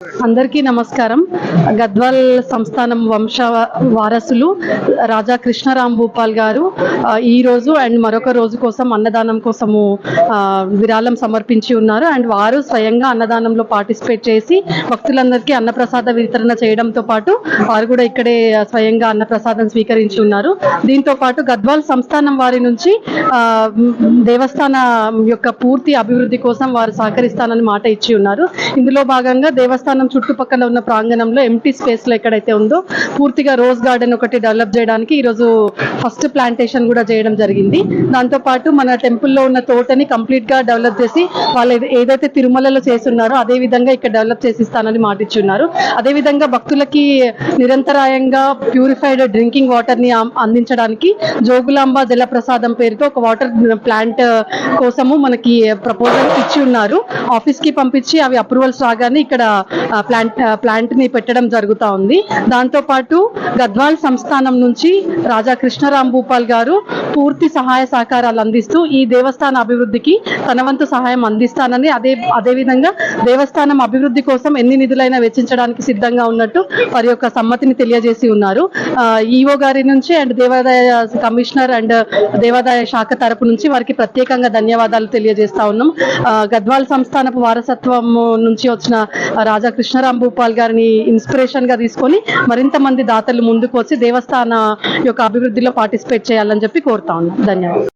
అందరికీ నమస్కారం. గద్వాల్ సంస్థానం వంశ వారసులు రాజా కృష్ణరామ్ భూపాల్ గారు ఈ రోజు అండ్ మరొక రోజు కోసం అన్నదానం కోసము విరాళం సమర్పించి ఉన్నారు. అండ్ వారు స్వయంగా అన్నదానంలో పార్టిసిపేట్ చేసి భక్తులందరికీ అన్నప్రసాద వితరణ చేయడంతో పాటు వారు కూడా ఇక్కడే స్వయంగా అన్నప్రసాదం స్వీకరించి ఉన్నారు. దీంతో పాటు గద్వాల్ సంస్థానం వారి నుంచి దేవస్థానం యొక్క పూర్తి అభివృద్ధి కోసం వారు సహకరిస్తానని మాట ఇచ్చి ఉన్నారు. ఇందులో భాగంగా దేవస్థానం చుట్టుపక్కల ఉన్న ప్రాంగణంలో ఎంటీ స్పేస్లో ఎక్కడైతే ఉందో పూర్తిగా రోజ్ గార్డెన్ ఒకటి డెవలప్ చేయడానికి ఈరోజు ఫస్ట్ ప్లాంటేషన్ కూడా చేయడం జరిగింది. దాంతో పాటు మన టెంపుల్లో ఉన్న తోటని కంప్లీట్గా డెవలప్ చేసి వాళ్ళు ఏదైతే తిరుమలలో చేస్తున్నారో అదే విధంగా ఇక్కడ డెవలప్ చేసి మాటిచ్చున్నారు. అదేవిధంగా అదే విధంగా భక్తులకి నిరంతరాయంగా ప్యూరిఫైడ్ డ్రింకింగ్ వాటర్ని అందించడానికి జోగులాంబ జలప్రసాదం పేరుతో ఒక వాటర్ ప్లాంట్ కోసము మనకి ప్రపోజల్ ఇచ్చి ఉన్నారు. ఆఫీస్కి పంపించి అవి అప్రూవల్స్ రాగానే ఇక్కడ ప్లాంట్ ప్లాంట్ని పెట్టడం జరుగుతా ఉంది. దాంతో పాటు గద్వాల్ సంస్థానం నుంచి రాజా కృష్ణరామ్ భూపాల్ గారు పూర్తి సహాయ సహకారాలు అందిస్తూ ఈ దేవస్థాన అభివృద్ధికి తన వంతు సహాయం అందిస్తానని అదే అదే విధంగా దేవస్థానం అభివృద్ధి కోసం ఎన్ని నిధులైనా వెచ్చించడానికి సిద్ధంగా ఉన్నట్టు వారి యొక్క సమ్మతిని తెలియజేసి ఉన్నారు. ఈఓ గారి నుంచి అండ్ దేవాదాయ కమిషనర్ అండ్ దేవాదాయ శాఖ తరపు నుంచి వారికి ప్రత్యేకంగా ధన్యవాదాలు తెలియజేస్తా ఉన్నాం. గద్వాల్ సంస్థానపు వారసత్వం నుంచి వచ్చిన రాజా కృష్ణరామ్ భూపాల్ గారిని ఇన్స్పిరేషన్గా తీసుకొని మరింత మంది దాతలు ముందుకు వచ్చి దేవస్థాన యొక్క అభివృద్ధిలో పార్టిసిపేట్ చేయాలని చెప్పి కోరుతా ఉన్నాను ధన్యవాదాలు.